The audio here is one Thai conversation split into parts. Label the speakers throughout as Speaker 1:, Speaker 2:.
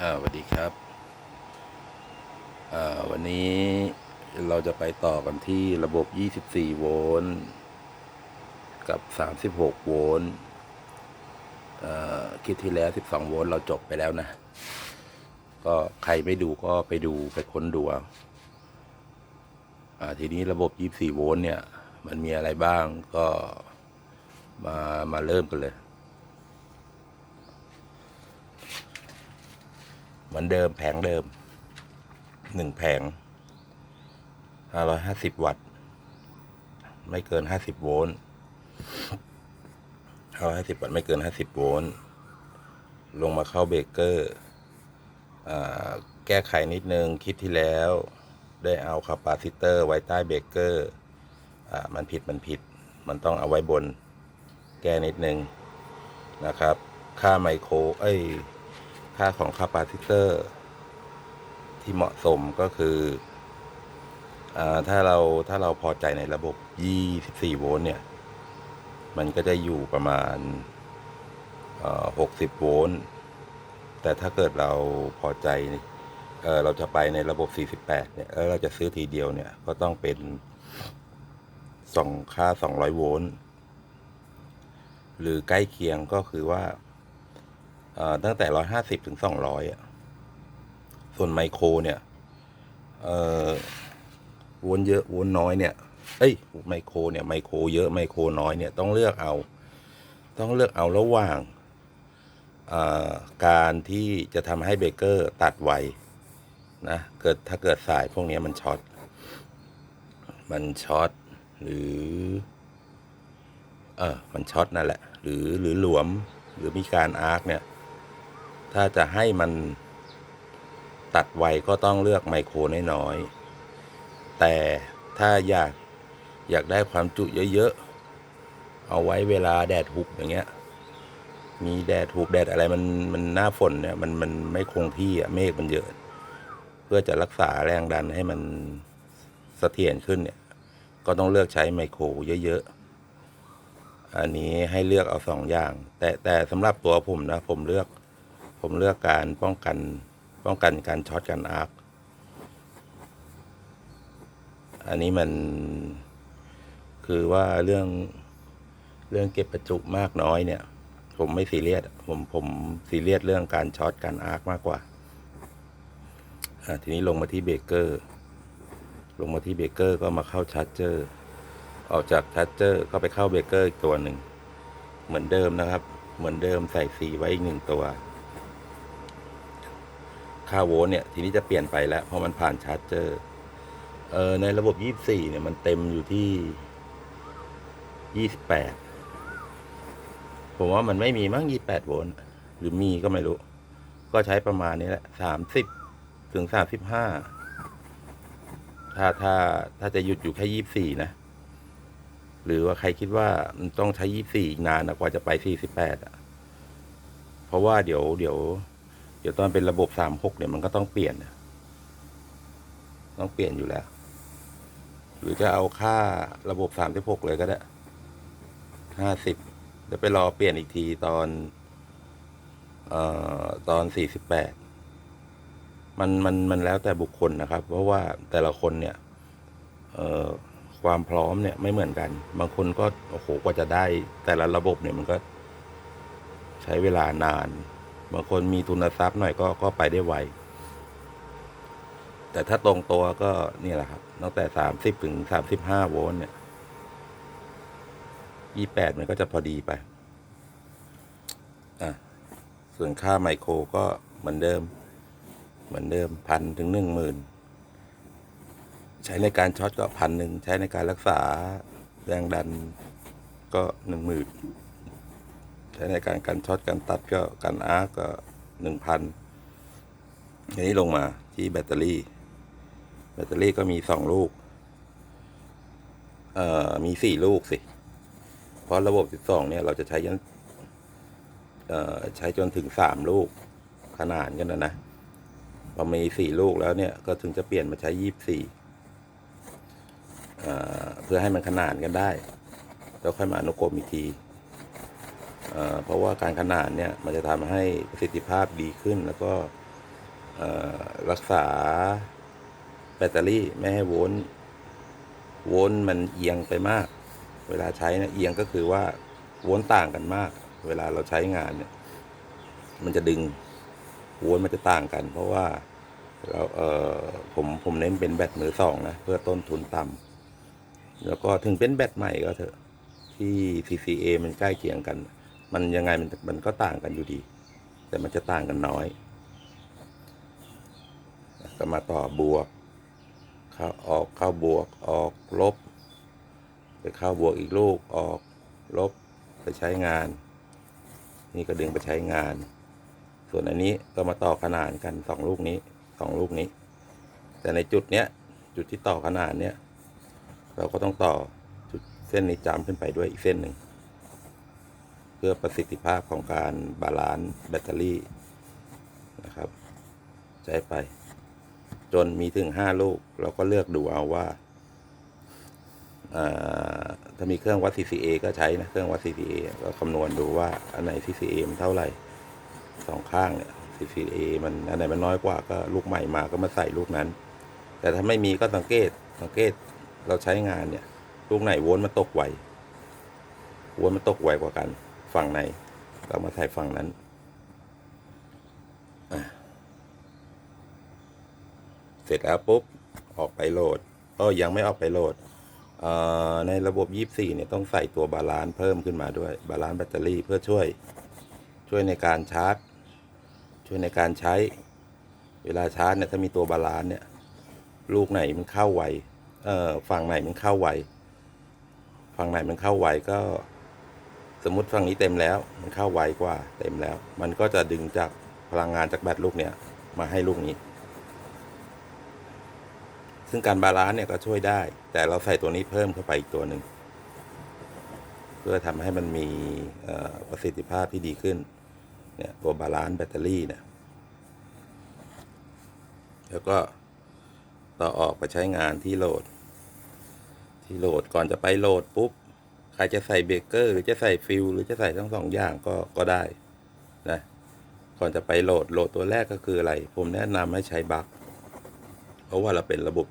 Speaker 1: อ่าสวัสดีครับ อ่า วันนี้เราจะไปต่อกันที่ระบบ 24 โวลต์กับ 36 โวลต์อ่าคลิปที่แล้ว 12 โวลต์เราจบไปแล้วนะ ก็ใครไม่ดูก็ไปดูไปค้นดูเอาอ่า ทีนี้ระบบ 24 โวลต์เนี่ย มันมีอะไรบ้างก็มามาเริ่มกันเลย เหมือนเดิมแผงเดิมหนึ่งแผงห้าร้อยห้าสิบวัตต์ ไม่เกินห้าสิบโวลต์ห้าร้อยห้าสิบวัตต์ไม่เกินห้าสิบโวลต์ลงมาเข้าเบรกเกอร์อแก้ไขนิดนึงคลิปที่แล้ว ได้เอาคาปาซิเตอร์ไว้ใต้เบรกเกอร์อมันผิดมันผิด มันต้องเอาไว้บน แก้นิดนึงนะครับ ค่าไมโคร เอ้ย ค่าของคาปาซิเตอร์ ที่เหมาะสมก็คืออถ้าเราถ้าเราพอใจในระบบ 24 โวลต์เนี่ย มันก็จะอยู่ประมาณ 60 โวลต์ แต่ถ้าเกิดเราพอใจเอเราจะไปในระบบ 48 เนี่ย แล้วเราจะซื้อทีเดียวเนี่ย ก็ต้องเป็นสองค่า 200 โวลต์ หรือใกล้เคียงก็คือว่า ตั้งแต่ร้อยห้าสิบถึงสองร้อยอะส่วนไมโครเนี่ยวนเยอะวนน้อยเนี่ยเอ้ยไมโครเนี่ยไมโครเยอะไมโครน้อยเนี่ยต้องเลือกเอา ต้องเลือกเอาระหว่างาการที่จะทำให้เบเกอร์ตัดไวนะเกิดถ้าเกิดสายพวกนี้มันช็อตมันช็อตหรือ เออมันช็อตนั่นแหละ หรือหรือหลวมหรือมีการอาร์คเนี่ย ถ้าจะให้มันตัดไวก็ต้องเลือกไมโครน้อยๆแต่ถ้าอยากอยากได้ความจุเยอะๆ เอาไว้เวลาแดดหุบอย่างเงี้ย มีแดดหุบแดดอะไรมันมันหน้าฝนเนี่ยมันมันไม่คงที่อะเมฆมันเยอะ เพื่อจะรักษาแรงดันให้มันเสถียรขึ้นเนี่ย ก็ต้องเลือกใช้ไมโครเยอะๆ อันนี้ให้เลือกเอาสองอย่าง แต่แต่สำหรับตัวผมนะผมเลือก ผมเลือกการป้องกันป้องกันการช็อตกันอาร์คอันนี้มันคือว่าเรื่องเรื่องเก็บประจุมากน้อยเนี่ย ผมไม่ซีเรียสผมผมซีเรียสเรื่องการช็อตกันอาร์คมากกว่าทีนี้ลงมาที่เบเกอร์ ลงมาที่เบเกอร์ก็มาเข้าชาร์จเจอร์ ออกจากชาร์จเจอร์ก็ไปเข้าเบเกอร์อีกตัวหนึ่ง เหมือนเดิมนะครับ เหมือนเดิมใส่สีไว้อีกหนึ่งตัว ค่าโวลต์เนี่ยทีนี้จะเปลี่ยนไปแล้ว เพราะมันผ่านชาร์จเจอร์เออในระบบ 24 เนี่ยมันเต็มอยู่ที่ 28 ผมว่ามันไม่มีมั้ง 28 โวลต์หรือมีก็ไม่รู้ ก็ใช้ประมาณนี้แหละ 30 ถึง 35 ถ้าถ้าถ้าจะหยุดอยู่แค่ 24 นะ หรือว่าใครคิดว่ามันต้องใช้ 24 อีกนานนะกว่าจะไป 48 อะ เพราะว่าเดี๋ยวเดี๋ยว ดี๋ยวตอนเป็นระบบ36เนี่ยมันก็ต้องเปลี่ยนนะต้องเปลี่ยนอยู่แล้ว หรือจะเอาค่าระบบ36เลยก็ได้50เดี๋ยวไปรอเปลี่ยนอีกทีตอนเอ่อตอน48มันมันมันแล้วแต่บุคคลนะครับ เพราะว่าแต่ละคนเนี่ย เอ่อความพร้อมเนี่ยไม่เหมือนกัน บางคนก็โอ้โหกว่าจะได้ แต่ละระบบเนี่ยมันก็ใช้เวลานาน บางคนมีทุนทรัพย์หน่อยก็ก็ไปได้ไว แต่ถ้าตรงตัวก็นี่แหละครับ ตั้งแต่สามสิบถึงสามสิบห้าโวลต์เนี่ยยี่แปดมันก็จะพอดีไป อะ ส่วนค่าไมโครก็เหมือนเดิม เหมือนเดิมพันถึงหนึ่งหมื่นใช้ในการช็อตก็พันหนึ่ง ใช้ในการรักษาแรงดันก็หนึ่งหมื่น ใช้ในการการช็อตการตัดก็การอาร์กก็หนึ่งพันทีนี้ลงมาที่แบตเตอรี่ แบตเตอรี่ก็มีสองลูก เอ่อ มีสี่ลูกสิ เพราะระบบสิบสองเนี่ยเราจะใช้ยันเอ่อ ใช้จนถึงสามลูกขนาดกันนะนะพอมีสี่ลูกแล้วเนี่ยก็ถึงจะเปลี่ยนมาใช้ยี่สิบสี่เพื่อให้มันขนานกันได้ แล้วค่อยมาอนุกรมอีกที เพราะว่าการขนานเนี่ยมันจะทำให้ประสิทธิภาพดีขึ้น แล้วก็รักษาแบตเตอรี่ไม่ให้โวลต์โวลต์มันเอียงไปมาก เวลาใช้นะเอียงก็คือว่าโวลต์ต่างกันมาก เวลาเราใช้งานเนี่ยมันจะดึงโวลต์มันจะต่างกัน เพราะว่าเราเออผมผมเน้นเป็นแบตมือสองนะเพื่อต้นทุนต่ำแล้วก็ถึงเป็นแบตใหม่ก็เถอะที่ CCA มันใกล้เคียงกัน มันยังไงมันมันก็ต่างกันอยู่ดี แต่มันจะต่างกันน้อย ก็มาต่อบวก เข้าออกเข้าบวกออกลบ ไปเข้าบวกอีกลูกออกลบไปใช้งาน นี่ก็ดึงไปใช้งาน ส่วนอันนี้ก็มาต่อขนานกันสองลูกนี้สองลูกนี้ แต่ในจุดเนี้ยจุดที่ต่อขนานเนี้ยเราก็ต้องต่อจุดเส้นนี้จำขึ้นไปด้วยอีกเส้นหนึ่ง พื่อประสิทธิภาพของการบาลานซ์แบตเตอรี่นะครับ ใช้ไป จนมีถึงห้าลูก เราก็เลือกดูเอาว่าาถ้ามีเครื่องวัด CCA ก็ใช้นะ เครื่องวัด CCA ก็คำนวณดูว่า อันไหน CCA มันเท่าไหร่สองข้างเนี่ย CCA มันอันไหนมันน้อยกว่าก็ลูกใหม่มาก็มาใส่ลูกนั้น แต่ถ้าไม่มีก็สังเกตสังเกตเราใช้งานเนี่ย ลูกไหนวลต์มันตกไววลต์มันตกไวกว่ากัน ฝั่งไหน เรามาใส่ฝั่งนั้นเสร็จแล้วปุ๊บออกไปโหลดก็ยังไม่ออกไปโหลดในระบบ 24 เนี่ยต้องใส่ตัวบาลานซ์เพิ่มขึ้นมาด้วย บาลานซ์แบตเตอรี่เพื่อช่วย ช่วยในการชาร์จ ช่วยในการใช้ เวลาชาร์จเนี่ยถ้ามีตัวบาลานซ์เนี่ย ลูกไหนมันเข้าไว เอ่อฝั่งไหนมันเข้าไว ฝั่งไหนมันเข้าไวก็ สมมติฝั่งนี้เต็มแล้ว มันเข้าไวกว่าเต็มแล้ว มันก็จะดึงจากพลังงานจากแบตลูกเนี้ยมาให้ลูกนี้ ซึ่งการบาลานซ์เนี่ยก็ช่วยได้ แต่เราใส่ตัวนี้เพิ่มเข้าไปอีกตัวหนึ่งเพื่อทำให้มันมีประสิทธิภาพที่ดีขึ้นเนี่ยตัวบาลานซ์แบตเตอรี่เนี่ยแล้วก็ต่อออกไปใช้งานที่โหลด ที่โหลดก่อนจะไปโหลดปุ๊บ ใครจะใส่เบเกอร์หรือจะใส่ฟิลหรือจะใส่ทั้งสองอย่างก็ก็ได้นะก่อนจะไปโหลดโหลดตัวแรกก็คืออะไร ผมแนะนำให้ใช้บัคเพราะว่าเราเป็นระบบ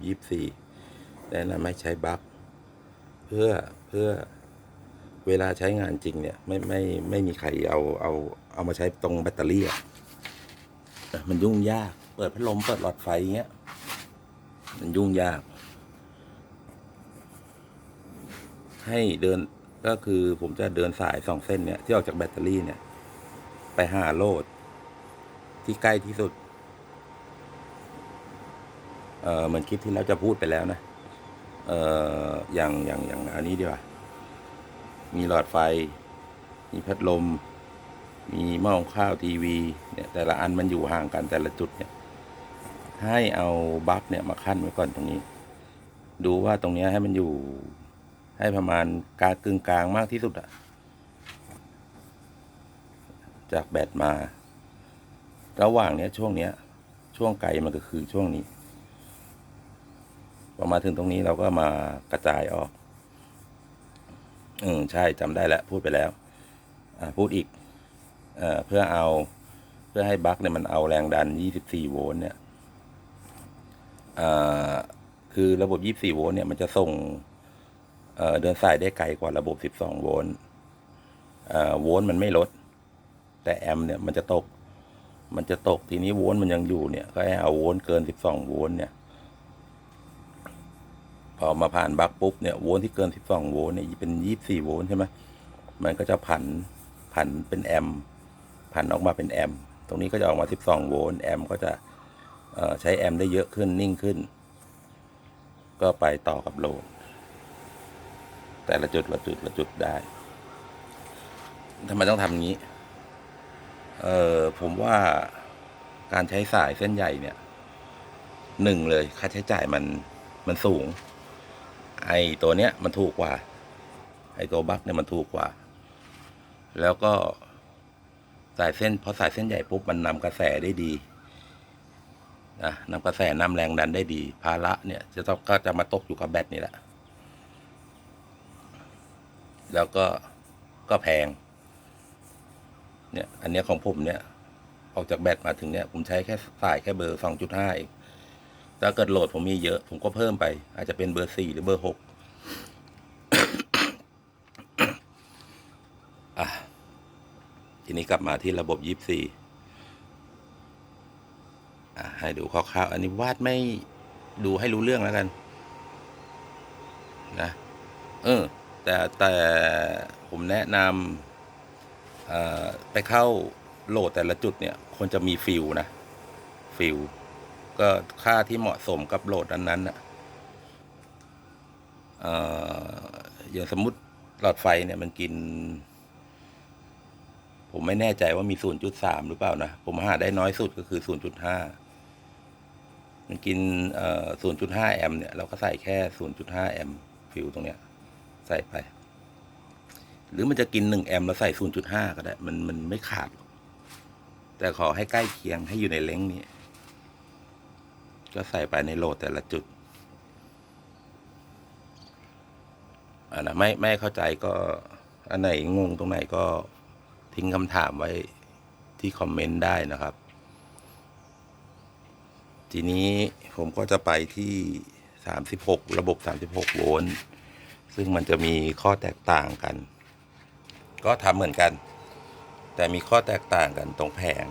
Speaker 1: 24 แนะนำให้ใช้บัคเพื่อเพื่อเวลาใช้งานจริงเนี่ย ไม่ไม่ไม่มีใครเอาเอาเอามาใช้ตรงแบตเตอรี่มันยุ่งยาก เปิดพัดลมเปิดหลอดไฟเงี้ย มันยุ่งยาก ให้เดินก็คือผมจะเดินสายสองเส้นเนี่ย ที่ออกจากแบตเตอรี่เนี่ย ไปหาโหลด ที่ใกล้ที่สุด เออเหมือนคลิปที่เราจะพูดไปแล้วนะ เอออย่างอย่างอย่างอันนี้ดีกว่า มีหลอดไฟ มีพัดลม มีหม้อข้าวทีวีเนี่ย แต่ละอันมันอยู่ห่างกันแต่ละจุดเนี่ย ให้เอาบัฟเนี่ยมาขั้นไว้ก่อนตรงนี้ ดูว่าตรงนี้ให้มันอยู่ ให้ประมาณกลางกึ่งกลางมากที่สุดอะจากแบตมา ระหว่างเนี้ยช่วงเนี้ย ช่วงไกลมันก็คือช่วงนี้พอมาถึงตรงนี้เราก็มากระจายออก อืมใช่จำได้แล้ว พูดไปแล้ว อ่าพูดอีกเอ่อเพื่อเอาเพื่อให้บัคเนี่ยมันเอาแรงดัน 24 โวลต์เนี่ยอ่าคือระบบ 24 โวลต์เนี่ยมันจะส่ง เดินสายได้ไกลกว่าระบบ 12 โวลต์โวลต์มันไม่ลด แต่แอมเนี่ยมันจะตก มันจะตกทีนี้โวลต์มันยังอยู่เนี่ย ก็ให้เอาโวลต์เกิน 12 โวลต์เนี่ย พอมาผ่านบัคปุ๊บเนี่ยโวลต์ที่เกิน 12 โวลต์เนี่ยเป็น 24 โวลต์ใช่ไหมมันก็จะผันผันเป็นแอมผันออกมาเป็นแอมตรงนี้ก็จะออกมา 12 โวลต์แอมก็จะใช้แอมได้เยอะขึ้นนิ่งขึ้น ก็ไปต่อกับโลด แต่ละจุดละจุดละจุดได้ทำไมต้องทำงนี้ เออผมว่าการใช้สายเส้นใหญ่เนี่ยหนึ่งเลยค่าใช้จ่ายมันมันสูง ไอตัวเนี้ยมันถูกกว่า ไอตัวบัคเนี่ยมันถูกกว่า แล้วก็สายเส้นพอสายเส้นใหญ่ปุ๊บมันนำกระแสได้ดีนะนำกระแสนำแรงดันได้ดี ภาระเนี่ย จะต้องก็จะมาตกอยู่กับแบตนี่แหละ แล้วก็ก็แพง เนี่ย อันนี้ของผมเนี่ย ออกจากแบตมาถึงเนี้ยผมใช้แค่สายแค่เบอร์สองจุดห้าเองถ้าเกิดโหลดผมมีเยอะ ผมก็เพิ่มไป อาจจะเป็นเบอร์สี่หรือเบอร์หกอะทีนี้กลับมาที่ระบบยี่สี่อะให้ดูคร่าวๆอันนี้วาดไม่ดูให้รู้เรื่องแล้วกัน นะ เออ แต่แต่ผมแนะนำไปเข้าโหลดแต่ละจุดเนี่ยควรจะมีฟิลนะ ฟิลก็ค่าที่เหมาะสมกับโหลดนั้นๆนะเอ่อย่างสมมติหลอดไฟเนี่ยมันกิน ผมไม่แน่ใจว่ามี 0.3 หรือเปล่านะ ผมหาได้น้อยสุดก็คือ 0.5 มันกิน 0.5 แอมป์เนี่ย เราก็ใส่แค่ 0.5 แอมป์ฟิลตรงเนี้ย ใส่ไป หรือมันจะกิน1แอมป์แล้วใส่0.5ก็ได้ มันมันไม่ขาด แต่ขอให้ใกล้เคียงให้อยู่ในเล้งนี้ ก็ใส่ไปในโหลดแต่ละจุดอันนะไม่ไม่เข้าใจก็อันไหนงงตรงไหนก็ทิ้งคำถามไว้ที่คอมเมนต์ได้นะครับ ทีนี้ผมก็จะไปที่ 36 ระบบ 36 โวลต์ ซึ่งมันจะมีข้อแตกต่างกัน ก็ทำเหมือนกัน แต่มีข้อแตกต่างกันตรงแผง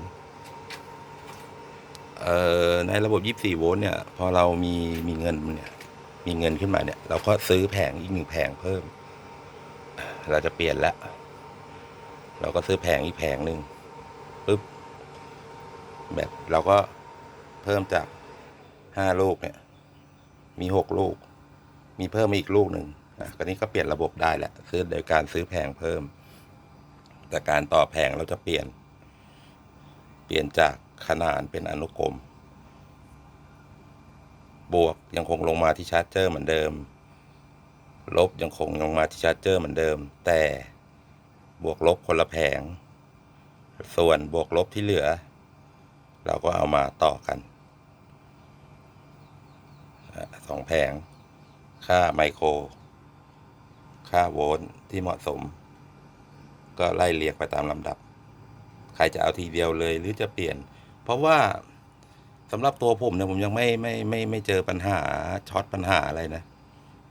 Speaker 1: เอ่อในระบบ 24 โวลต์เนี่ย พอเรามีมีเงินเนี่ยมีเงินขึ้นมาเนี่ย เราก็ซื้อแผงอีกหนึ่งแผงเพิ่ม เราจะเปลี่ยนแล้วเราก็ซื้อแผงอีกแผงหนึ่งปุ๊บแบบเราก็เพิ่มจากห้าลูกเนี่ย มีหกลูก มีเพิ่มมาอีกลูกหนึ่ง อะก็นี้ก็เปลี่ยนระบบได้แหละซื้อโดยการซื้อแผงเพิ่ม แต่การต่อแผงเราจะเปลี่ยน เปลี่ยนจากขนานเป็นอนุกรม บวกยังคงลงมาที่ชาร์จเจอร์เหมือนเดิม ลบยังคงลงมาที่ชาร์จเจอร์เหมือนเดิม แต่บวกลบคนละแผง ส่วนบวกลบที่เหลือ เราก็เอามาต่อกันสองแผง ค่าไมโคร ค่าโวลต์ที่เหมาะสม ก็ไล่เรียงไปตามลำดับ ใครจะเอาทีเดียวเลยหรือจะเปลี่ยน เพราะว่าสำหรับตัวผมเนี่ยผมยังไม่ไม่ไม่ไม่เจอปัญหาช็อตปัญหาอะไรนะ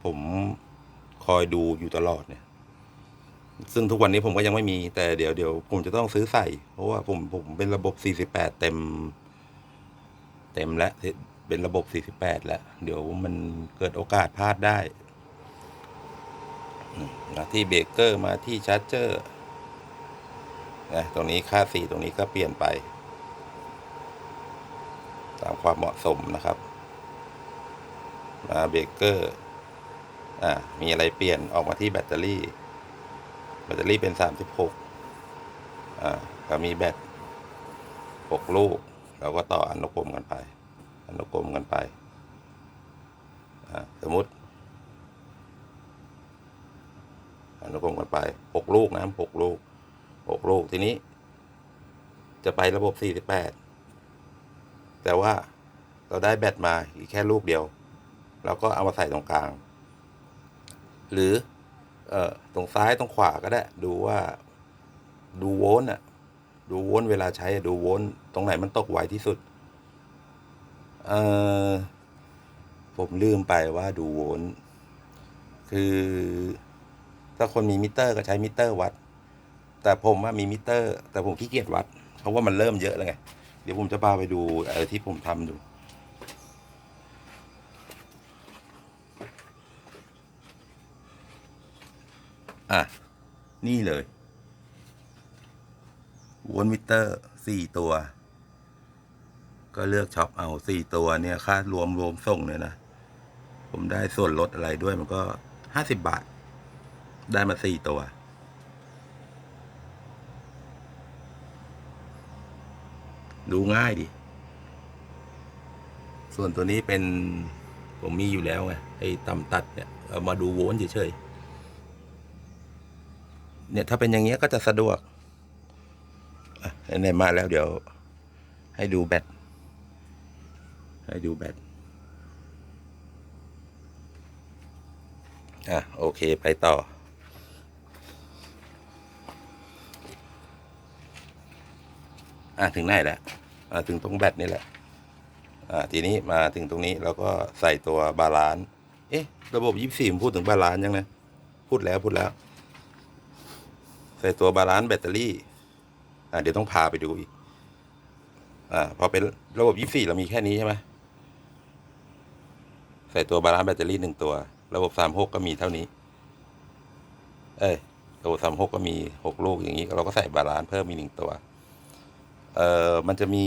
Speaker 1: ผมคอยดูอยู่ตลอดเนี่ย ซึ่งทุกวันนี้ผมก็ยังไม่มีแต่เดี๋ยวเดี๋ยวผมจะต้องซื้อใส่ เพราะว่าผมผมเป็นระบบ 48 เต็ม เต็มแล้วเป็นระบบ 48 แล้ว เดี๋ยวมันเกิดโอกาสพลาดได้ มาที่เบรกเกอร์มาที่ชาร์จเจอร์นะตรงนี้ค่าสีตรงนี้ก็เปลี่ยนไป ตามความเหมาะสมนะครับ มาเบรกเกอร์อ่ามีอะไรเปลี่ยนออกมาที่แบตเตอรี่ แบตเตอรี่เป็นสามสิบหกอ่าก็มีแบตหกลูก เราก็ต่ออนุกรมกันไป อนุกรมกันไป อ่าสมมติ อนุกรมกันไปหกลูกนะหกลูกหกลูกทีนี้ จะไประบบสี่สิบแปดแต่ว่าเราได้แบตมาอีกแค่ลูกเดียว เราก็เอามาใส่ตรงกลาง หรือเอ่อตรงซ้ายตรงขวาก็ได้ ดูว่าดูโวลต์อะดูโวลต์เวลาใช้ดูโวลต์ตรงไหนมันตกไวที่สุดเอ่อผมลืมไปว่าดูโวลต์คือ ถ้าคนมีมิเตอร์ก็ใช้มิเตอร์วัด แต่ผมว่ามีมิเตอร์ แต่ผมขี้เกียจวัด เพราะว่ามันเริ่มเยอะแล้วไง เดี๋ยวผมจะพาไปดูเออที่ผมทำดู อะ นี่เลยวนมิเตอร์สี่ตัว ก็เลือกช็อปเอาสี่ตัวเนี่ยค่ารวมรวมส่งเนี่ยนะ ผมได้ส่วนลดอะไรด้วยมันก็ห้าสิบบาท ได้มาสี่ตัว ดูง่ายดิ ส่วนตัวนี้เป็น ผมมีอยู่แล้วไงไอ้ตำตัดเนี่ยเอามาดูโวลต์เฉยๆเนี่ยถ้าเป็นอย่างเงี้ยก็จะสะดวกอะไหนมาแล้วเดี๋ยว ให้ดูแบตให้ดูแบตอะ โอเคไปต่อ ออะถึงไหนแล้วอะถึงตรงแบตนี่แหละอ่าทีนี้มาถึงตรงนี้เราก็ใส่ตัวบาลานซ์เอ๊ะ ระบบยี่สี่พูดถึงบาลานซ์ยังนะพูดแล้วพูดแล้ว ใส่ตัวบาลานซ์แบตเตอรี่อ่าเดี๋ยวต้องพาไปดูอีกอ่าพอเป็นระบบยี่สี่เรามีแค่นี้ใช่ไหมใส่ตัวบาลานซ์แบตเตอรี่หนึ่งตัว ระบบสามหกก็มีเท่านี้ เอ้ยระบบสามหกก็มีหกลูกอย่างนี้ เราก็ใส่บาลานซ์เพิ่มมีกหนึ่งตัว เอ่อมันจะมี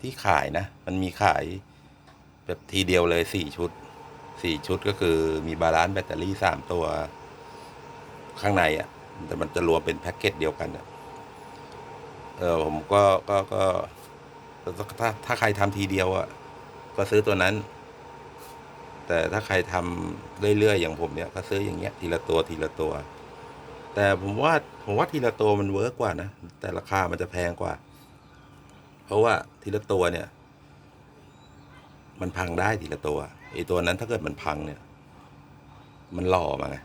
Speaker 1: ที่ขายนะ มันมีขายแบบทีเดียวเลยสี่ชุดสี่ชุดก็คือมีบาลานซ์แบตเตอรี่สามตัวข้างในอะ่ะแต่มันจะรวมเป็นแพ็กเกจเดียวกันอะ่ะเออผมก็ก็ก็ถ้าถ้าใครทำทีเดียวอะ่ะก็ซื้อตัวนั้น แต่ถ้าใครทำเรื่อยๆอย่างผมเนี่ยก็ซื้ออย่างเงี้ยทีละตัวทีละตัว แต่ผมว่าผมว่าทีละตัวมันเวิร์กกว่านะ แต่ราคามันจะแพงกว่า เพราะว่าทีละตัวเนี่ย มันพังได้ทีละตัวไอ้ตัวนั้นถ้าเกิดมันพังเนี่ย มันหล่อมาไง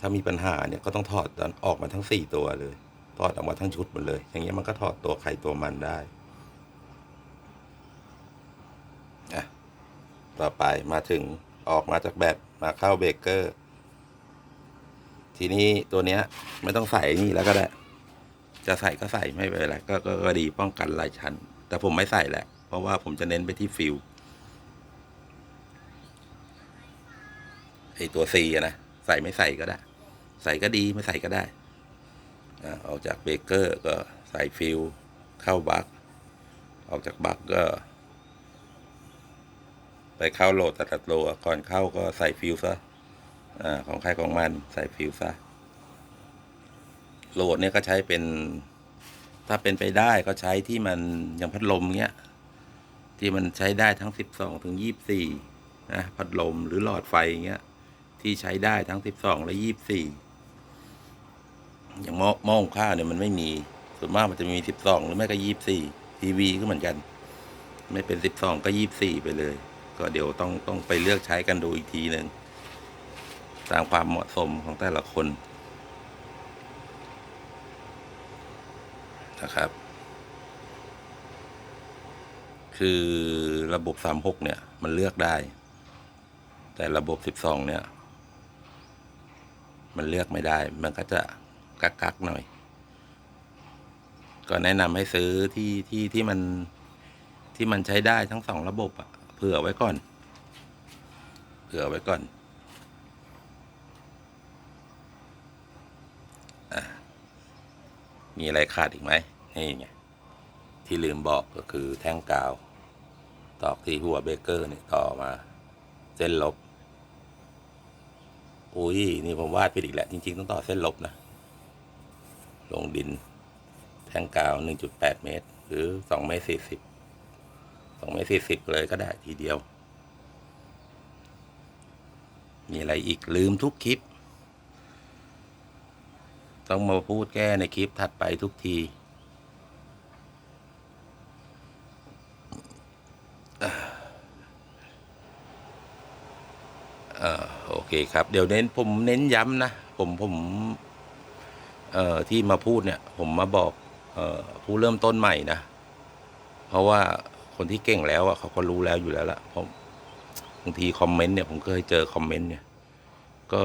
Speaker 1: ถ้ามีปัญหาเนี่ยก็ต้องถอดออกมาทั้งสี่ตัวเลยถอดออกมาทั้งชุดหมดเลย อย่างเงี้ยมันก็ถอดตัวใครตัวมันได้อะต่อไปมาถึงออกมาจากแบตมาเข้าเบเกอร์ ทีนี้ตัวเนี้ยไม่ต้องใส่นี่แล้วก็ได้ จะใส่ก็ใส่ไม่เป็นไรก็ก็ก็ดีป้องกันลายชั้น แต่ผมไม่ใส่แหละ เพราะว่าผมจะเน้นไปที่ฟิลไอตัวซีนะใส่ไม่ใส่ก็ได้ ใส่ก็ดีไม่ใส่ก็ได้อะออกจากเบรกเกอร์ก็ใส่ฟิลเข้าบัคออกจากบัคก็ ไปเข้าโหลดต่ละตัวก่อนเข้าก็ใส่ฟิลซะ อ่าของใครของมันใส่ฟิลซะโหลดเนี่ยก็ใช้เป็น ถ้าเป็นไปได้ก็ใช้ที่มันอย่างพัดลมเงี้ย ที่มันใช้ได้ทั้งสิบสองถึงยี่สี่นะพัดลมหรือหลอดไฟเงี้ย ที่ใช้ได้ทั้งสิบสองและยี่สี่อย่างหม้อหม้องข้าวเนี่ยมันไม่มี ส่วนมากมันจะมีสิบสองหรือไม่ก็ยี่สี่ทีวีก็เหมือนกัน ไม่เป็นสิบสองก็ยี่สี่ไปเลย ก็เดี๋ยวต้องต้องไปเลือกใช้กันดูอีกทีหนึ่ง ตามความเหมาะสมของแต่ละคนนะครับ คือระบบสามหกเนี่ย มันเลือกได้ แต่ระบบสิบสองเนี่ย มันเลือกไม่ได้ มันก็จะกักกักหน่อย ก็แนะนำให้ซื้อที่ที่ที่มันที่มันใช้ได้ทั้งสองระบบอะเผื่อไว้ก่อน เผื่อไว้ก่อน มีอะไรขาดอีกไหมนี่ไงที่ลืมบอกก็คือแท่งกาว ตอกที่หัวเบเกอร์นี่ต่อมา เส้นลบอุ้ยนี่ผมวาดไปอีกแหละจริง ๆ ต้องต่อเส้นลบนะ ลงดิน แท่งกาว 1.8 เมตร หรือ2เมตร40 2เมตร40 เลยก็ได้ทีเดียว มีอะไรอีกลืมทุกคลิป ต้องมาพูดแก้ในคลิปถัดไปทุกทีอ่อโอเคครับ เดี๋ยวเน้นผมเน้นย้ำนะ ผมผมเอ่อที่มาพูดเนี่ย ผมมาบอกเอ่อผู้เริ่มต้นใหม่นะ เพราะว่าคนที่เก่งแล้วอะเขาก็รู้แล้วอยู่แล้วละผมบางทีคอมเมนต์เนี่ยผมเคยเจอคอมเมนต์เนี่ย ก็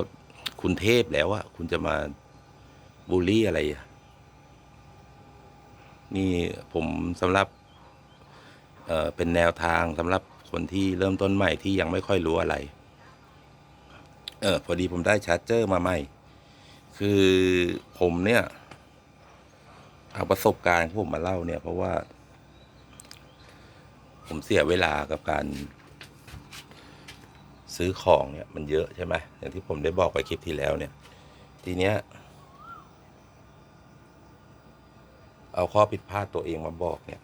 Speaker 1: คุณเทพแล้วอะคุณจะมา บูลลี่อะไร นี่ผมสำหรับเเป็นแนวทางสำหรับคนที่เริ่มต้นใหม่ที่ยังไม่ค่อยรู้อะไร เออพอดีผมได้ชาร์จเจอร์มาใหม่ คือผมเนี่ย เอาประสบการณ์ที่ผมมาเล่าเนี่ย เพราะว่า ผมเสียเวลากับการซื้อของเนี่ยมันเยอะใช่ไหมอย่างที่ผมได้บอกไปคลิปที่แล้วเนี่ย ทีเนี้ย เอาข้อผิดพลาดตัวเองมาบอกเนี่ย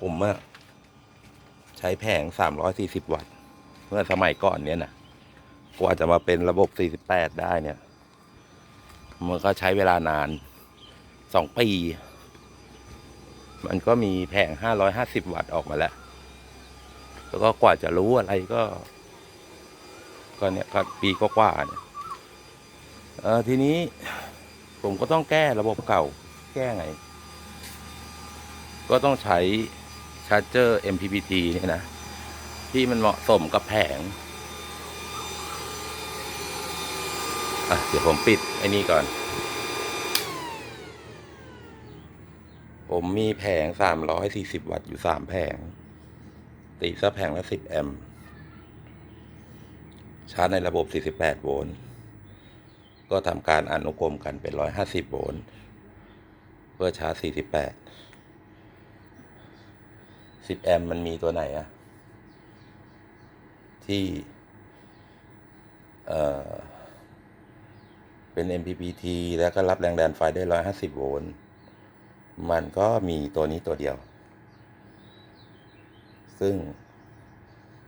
Speaker 1: ผมอะใช้แผง340วัตต์ เมื่อสมัยก่อนเนี่ยนะกว่าจะมาเป็นระบบ48ได้เนี่ย มันก็ใช้เวลานานสองปี มันก็มีแผง550วัตต์ออกมาแล้ว แล้วก็กว่าจะรู้อะไรก็ ก็เนี่ยก็ปีก็กว่าเนี่ยเออทีนี้ผมก็ต้องแก้ระบบเก่า ก้ไง ก็ต้องใช้ชาร์จเจอร์ MPPT เนี่ยนะ ที่มันเหมาะสมกับแผง อะ เดี๋ยวผมปิดไอ้นี่ก่อน ผมมีแผง 340 วัตต์อยู่ 3 แผง ตีซะแผงละ 10 แอมป์ชาร์จในระบบ 48 โวลต์ ก็ทำการอนุกรมกันเป็น 150 โวลต์ เพื่อชาร์จ48 10แอมมันมีตัวไหนอะที่ เอ่อ เป็น MPPT แล้วก็รับแรงดันไฟได้150โวลต์ มันก็มีตัวนี้ตัวเดียว ซึ่ง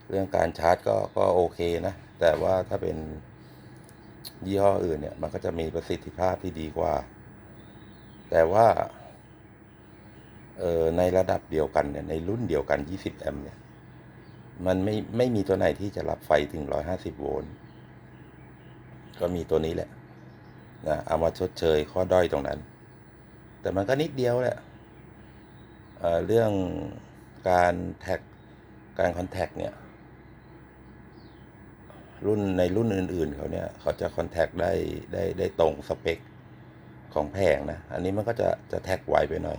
Speaker 1: เรื่องการชาร์จก็ก็โอเคนะ แต่ว่าถ้าเป็นยี่ห้ออื่นเนี่ย มันก็จะมีประสิทธิภาพที่ดีกว่า แต่ว่าเออในระดับเดียวกันเนี่ยในรุ่นเดียวกัน 20 แอมป์เนี่ยมันไม่ไม่มีตัวไหนที่จะรับไฟถึง 150 โวลต์ก็มีตัวนี้แหละนะเอามาชดเชยข้อด้อยตรงนั้น แต่มันก็นิดเดียวแหละเอ่อเรื่องการแท็กการคอนแทคเนี่ยรุ่นในรุ่นอื่น ๆ เขาเนี่ย เขาจะคอนแทคได้ได้ได้ตรงสเปค ของแผงนะ อันนี้มันก็จะจะแท็กไวไปหน่อย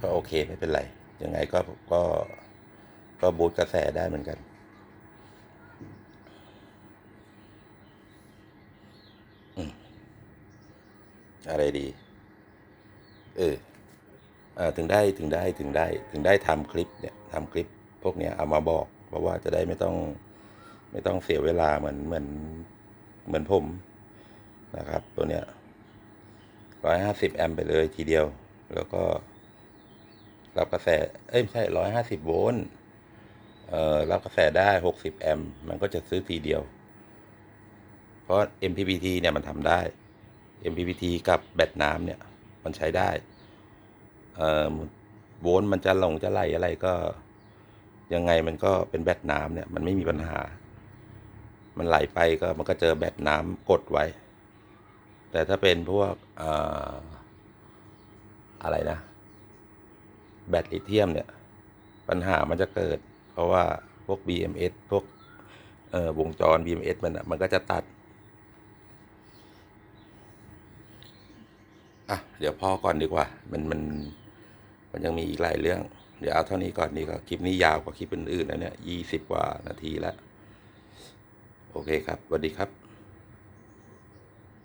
Speaker 1: ก็โอเคไม่เป็นไร ยังไงก็ก็ก็บูตกระแสได้เหมือนกัน อะไรดี เออเออถึงได้ถึงได้ถึงได้ ถึงได้ทำคลิปเนี่ยทำคลิป พวกเนี้ยเอามาบอก เพราะว่าจะได้ไม่ต้อง ไม่ต้องเสียเวลาเหมือนเหมือนเหมือนผม นะครับ ตัวเนี้ยร้อยห้าสิบแอมป์ไปเลยทีเดียว แล้วก็ รับกระแส เอ้ยไม่ใช่ร้อยห้าสิบโวลต์เอ่อรับกระแสได้หกสิบแอมป์มันก็จะซื้อทีเดียว เพราะ MPPT เนี่ยมันทำได้ MPPT กับแบตน้ำเนี่ย มันใช้ได้ เอ่อโวลต์มันจะหลงจะไหลอะไรก็ ยังไงมันก็เป็นแบตน้ำเนี่ย มันไม่มีปัญหา มันไหลไปก็มันก็เจอแบตน้ำกดไว้ แต่ถ้าเป็นพวกเอ่อะไรนะ แบตลิเธียมเนี่ย ปัญหามันจะเกิด เพราะว่าพวก BMS พวกวงจร BMS มันมันก็จะตัด อะ เดี๋ยวพ่อก่อนดีกว่า มันมันมันยังมีอีกหลายเรื่อง เดี๋ยวเอาเท่านี้ก่อนดีกว่าคลิปนี้ยาวกว่าคลิปอื่นๆนะเนี่ยยี่สิบกว่านาทีแล้ว โอเคครับสวัสดีครับ